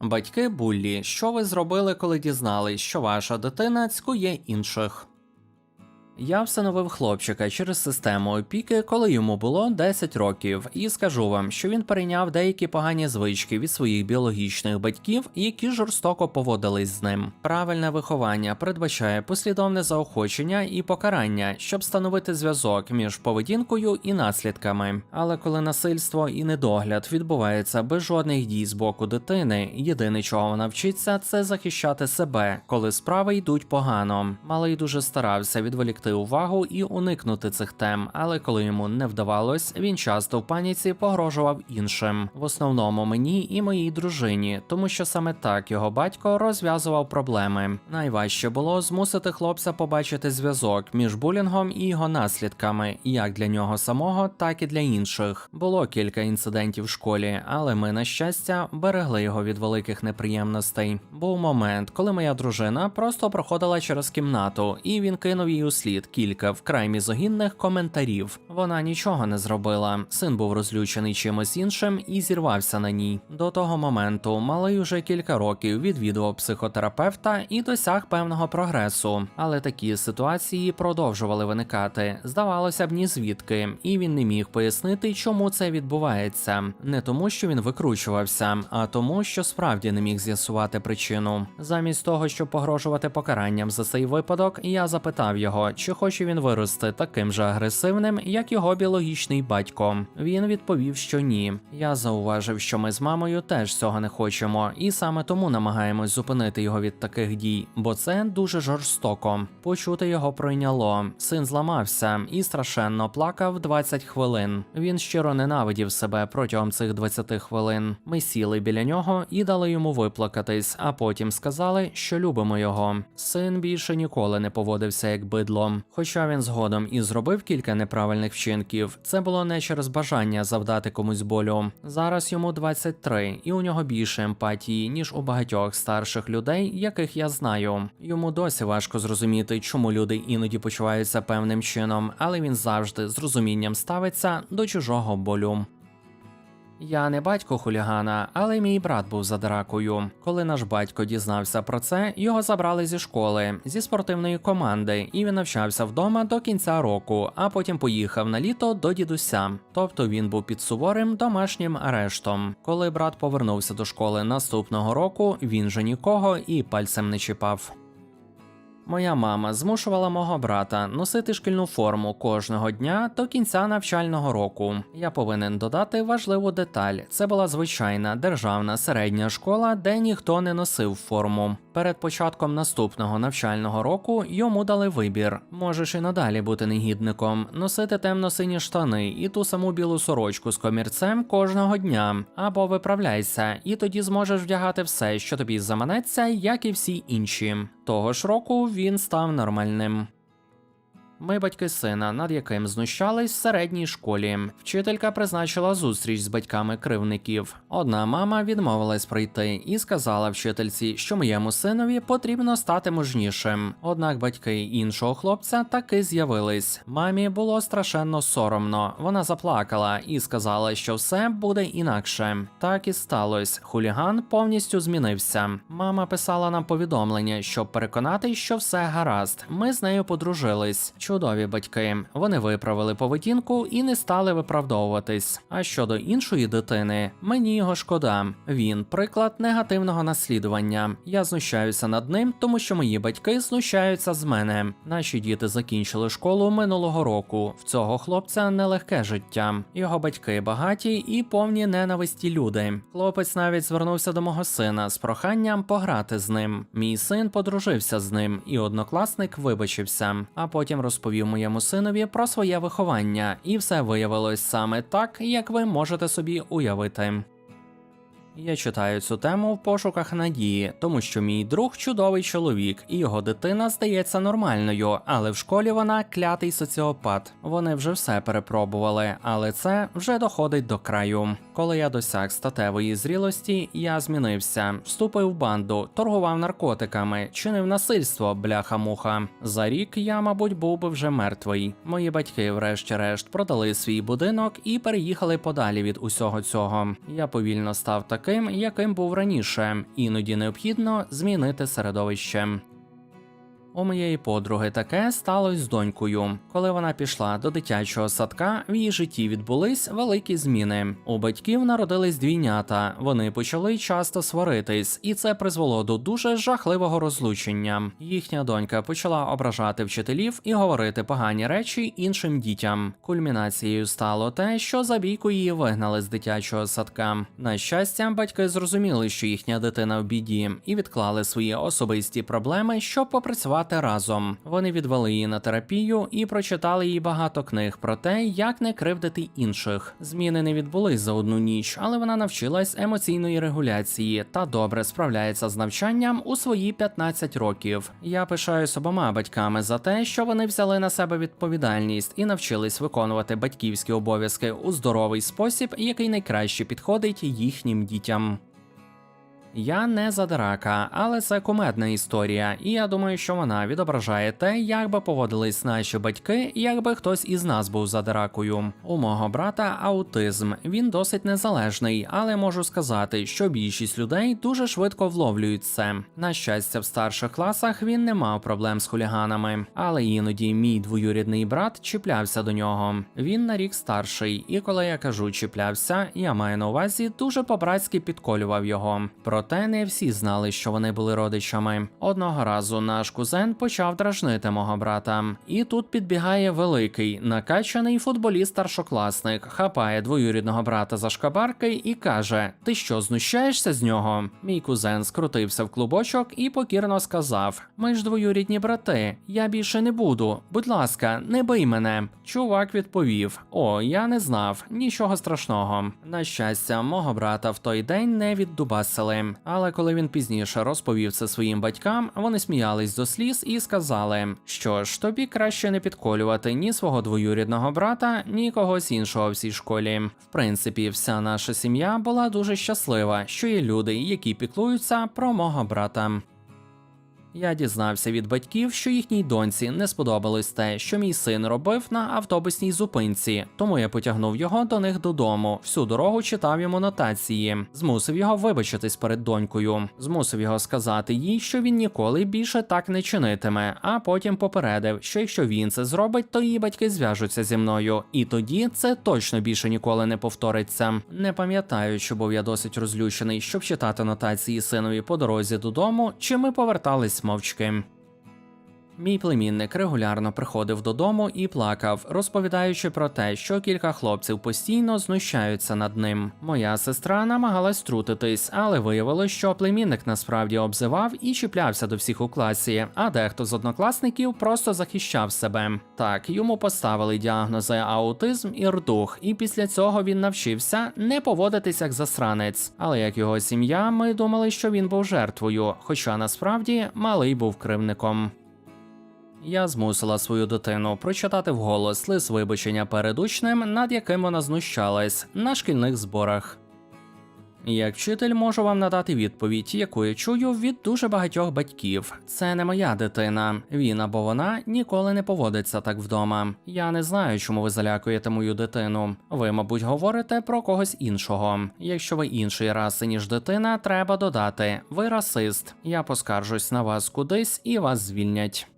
Батьки Буллі, що ви зробили, коли дізнались, що ваша дитина цькує інших? Я всиновив хлопчика через систему опіки, коли йому було 10 років, і скажу вам, що він перейняв деякі погані звички від своїх біологічних батьків, які жорстоко поводились з ним. Правильне виховання передбачає послідовне заохочення і покарання, щоб встановити зв'язок між поведінкою і наслідками. Але коли насильство і недогляд відбуваються без жодних дій з боку дитини, єдине, чого вона вчиться, це захищати себе, коли справи йдуть погано. Малий дуже старався відволікти увагу і уникнути цих тем, але коли йому не вдавалось, він часто в паніці погрожував іншим, в основному мені і моїй дружині, тому що саме так його батько розв'язував проблеми. Найважче було змусити хлопця побачити зв'язок між булінгом і його наслідками, як для нього самого, так і для інших. Було кілька інцидентів в школі, але ми, на щастя, берегли його від великих неприємностей. Був момент, коли моя дружина просто проходила через кімнату, і він кинув їй у слід кілька вкрай мізогінних коментарів. Вона нічого не зробила. Син був розлючений чимось іншим і зірвався на ній. До того моменту малий уже кілька років відвідував психотерапевта і досяг певного прогресу. Але такі ситуації продовжували виникати. Здавалося б, ні звідки, і він не міг пояснити, чому це відбувається. Не тому, що він викручувався, а тому, що справді не міг з'ясувати причину. Замість того, щоб погрожувати покаранням за цей випадок, я запитав його, чи хоче він вирости таким же агресивним, як його біологічний батько. Він відповів, що ні. Я зауважив, що ми з мамою теж цього не хочемо, і саме тому намагаємось зупинити його від таких дій, бо це дуже жорстоко. Почути його пройняло. Син зламався і страшенно плакав 20 хвилин. Він щиро ненавидів себе протягом цих 20 хвилин. Ми сіли біля нього і дали йому виплакатись, а потім сказали, що любимо його. Син більше ніколи не поводився як бидло. Хоча він згодом і зробив кілька неправильних вчинків, це було не через бажання завдати комусь болю. Зараз йому 23, і у нього більше емпатії, ніж у багатьох старших людей, яких я знаю. Йому досі важко зрозуміти, чому люди іноді почуваються певним чином, але він завжди з розумінням ставиться до чужого болю. Я не батько хулігана, але мій брат був за дракою. Коли наш батько дізнався про це, його забрали зі школи, зі спортивної команди, і він навчався вдома до кінця року, а потім поїхав на літо до дідуся. Тобто він був під суворим домашнім арештом. Коли брат повернувся до школи наступного року, він же нікого і пальцем не чіпав. Моя мама змушувала мого брата носити шкільну форму кожного дня до кінця навчального року. Я повинен додати важливу деталь: це була звичайна державна середня школа, де ніхто не носив форму. Перед початком наступного навчального року йому дали вибір: можеш і надалі бути негідником, носити темно-сині штани і ту саму білу сорочку з комірцем кожного дня, або виправляйся, і тоді зможеш вдягати все, що тобі заманеться, як і всі інші. Того ж року він став нормальним. Ми батьки сина, над яким знущались в середній школі. Вчителька призначила зустріч з батьками кривників. Одна мама відмовилась прийти і сказала вчительці, що моєму синові потрібно стати мужнішим. Однак батьки іншого хлопця таки з'явились. Мамі було страшенно соромно. Вона заплакала і сказала, що все буде інакше. Так і сталося. Хуліган повністю змінився. Мама писала нам повідомлення, щоб переконати, що все гаразд. Ми з нею подружились. Чудові батьки. Вони виправили поведінку і не стали виправдовуватись. А щодо іншої дитини, мені його шкода. Він приклад негативного наслідування. Я знущаюся над ним, тому що мої батьки знущаються з мене. Наші діти закінчили школу минулого року. В цього хлопця нелегке життя. Його батьки багаті і повні ненависті люди. Хлопець навіть звернувся до мого сина з проханням пограти з ним. Мій син подружився з ним, і однокласник вибачився, а потім розповів моєму синові про своє виховання, і все виявилось саме так, як ви можете собі уявити. Я читаю цю тему в пошуках надії, тому що мій друг чудовий чоловік, і його дитина здається нормальною, але в школі вона клятий соціопат. Вони вже все перепробували, але це вже доходить до краю. Коли я досяг статевої зрілості, я змінився, вступив в банду, торгував наркотиками, чинив насильство, бляха-муха. За рік я, мабуть, був би вже мертвий. Мої батьки, врешті-решт, продали свій будинок і переїхали подалі від усього цього. Я повільно став таким. Таким, яким був раніше, іноді необхідно змінити середовище. У моєї подруги таке сталося з донькою. Коли вона пішла до дитячого садка, в її житті відбулись великі зміни. У батьків народились двійнята. Вони почали часто сваритись, і це призвело до дуже жахливого розлучення. Їхня донька почала ображати вчителів і говорити погані речі іншим дітям. Кульмінацією стало те, що за бійку її вигнали з дитячого садка. На щастя, батьки зрозуміли, що їхня дитина в біді, і відклали свої особисті проблеми, щоб попрацювати разом. Вони відвели її на терапію і прочитали їй багато книг про те, як не кривдити інших. Зміни не відбулись за одну ніч, але вона навчилась емоційної регуляції та добре справляється з навчанням у свої 15 років. Я пишаюсь обома батьками за те, що вони взяли на себе відповідальність і навчились виконувати батьківські обов'язки у здоровий спосіб, який найкраще підходить їхнім дітям. Я не задирака, але це кумедна історія, і я думаю, що вона відображає те, як би поводились наші батьки, якби хтось із нас був задиракою. У мого брата аутизм. Він досить незалежний, але можу сказати, що більшість людей дуже швидко вловлюють це. На щастя, в старших класах він не мав проблем з хуліганами, але іноді мій двоюрідний брат чіплявся до нього. Він на рік старший, і коли я кажу чіплявся, я маю на увазі дуже по-братськи підколював його. Не всі знали, що вони були родичами. Одного разу наш кузен почав дражнити мого брата, і тут підбігає великий накачаний футболіст-старшокласник, хапає двоюрідного брата за шкабарки і каже: Ти що, знущаєшся з нього? Мій кузен скрутився в клубочок і покірно сказав: Ми ж двоюрідні брати, я більше не буду. Будь ласка, не бий мене. Чувак відповів: О, я не знав, нічого страшного. На щастя, мого брата в той день не віддубасили. Але коли він пізніше розповів це своїм батькам, вони сміялись до сліз і сказали, що ж тобі краще не підколювати ні свого двоюрідного брата, ні когось іншого в цій школі. В принципі, вся наша сім'я була дуже щаслива, що є люди, які піклуються про мого брата. Я дізнався від батьків, що їхній доньці не сподобалось те, що мій син робив на автобусній зупинці, тому я потягнув його до них додому. Всю дорогу читав йому нотації, змусив його вибачитись перед донькою, змусив його сказати їй, що він ніколи більше так не чинитиме. А потім попередив, що якщо він це зробить, то її батьки зв'яжуться зі мною, і тоді це точно більше ніколи не повториться. Не пам'ятаю, чи був я досить розлючений, щоб читати нотації синові по дорозі додому, чи ми повертались мовчки. Мій племінник регулярно приходив додому і плакав, розповідаючи про те, що кілька хлопців постійно знущаються над ним. Моя сестра намагалась трутитись, але виявилось, що племінник насправді обзивав і чіплявся до всіх у класі, а дехто з однокласників просто захищав себе. Так, йому поставили діагнози аутизм і рдух, і після цього він навчився не поводитись як засранець. Але як його сім'я, ми думали, що він був жертвою, хоча насправді малий був кривником. Я змусила свою дитину прочитати вголос лист вибачення перед учнем, над яким вона знущалась на шкільних зборах. Як вчитель можу вам надати відповідь, яку я чую від дуже багатьох батьків. Це не моя дитина. Він або вона ніколи не поводиться так вдома. Я не знаю, чому ви залякуєте мою дитину. Ви, мабуть, говорите про когось іншого. Якщо ви іншої раси, ніж дитина, треба додати: ви расист. Я поскаржусь на вас кудись і вас звільнять.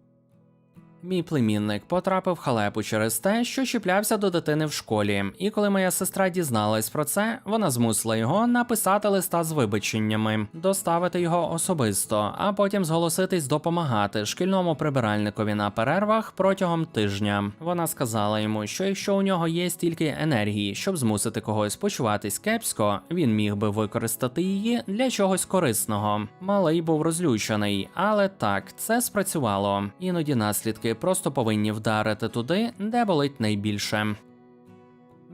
Мій племінник потрапив в халепу через те, що чіплявся до дитини в школі, і коли моя сестра дізналась про це, вона змусила його написати листа з вибаченнями, доставити його особисто, а потім зголоситись допомагати шкільному прибиральникові на перервах протягом тижня. Вона сказала йому, що якщо у нього є стільки енергії, щоб змусити когось почуватись кепсько, він міг би використати її для чогось корисного. Малий був розлючений, але так, це спрацювало. Іноді наслідки просто повинні вдарити туди, де болить найбільше.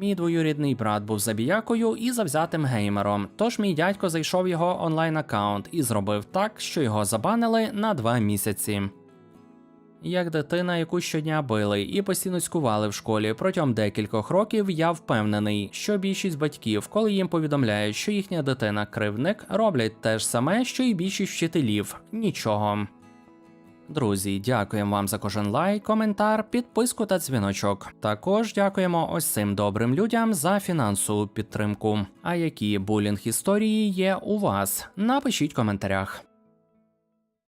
Мій двоюрідний брат був забіякою і завзятим геймером, тож мій дядько зайшов його онлайн аккаунт і зробив так, що його забанили на два місяці. Як дитина, яку щодня били і постійно цькували в школі протягом декількох років, я впевнений, що більшість батьків, коли їм повідомляють, що їхня дитина кривник, роблять те ж саме, що і більшість вчителів нічого. Друзі, дякуємо вам за кожен лайк, коментар, підписку та дзвіночок. Також дякуємо ось цим добрим людям за фінансову підтримку. А які булінг історії є у вас? Напишіть в коментарях.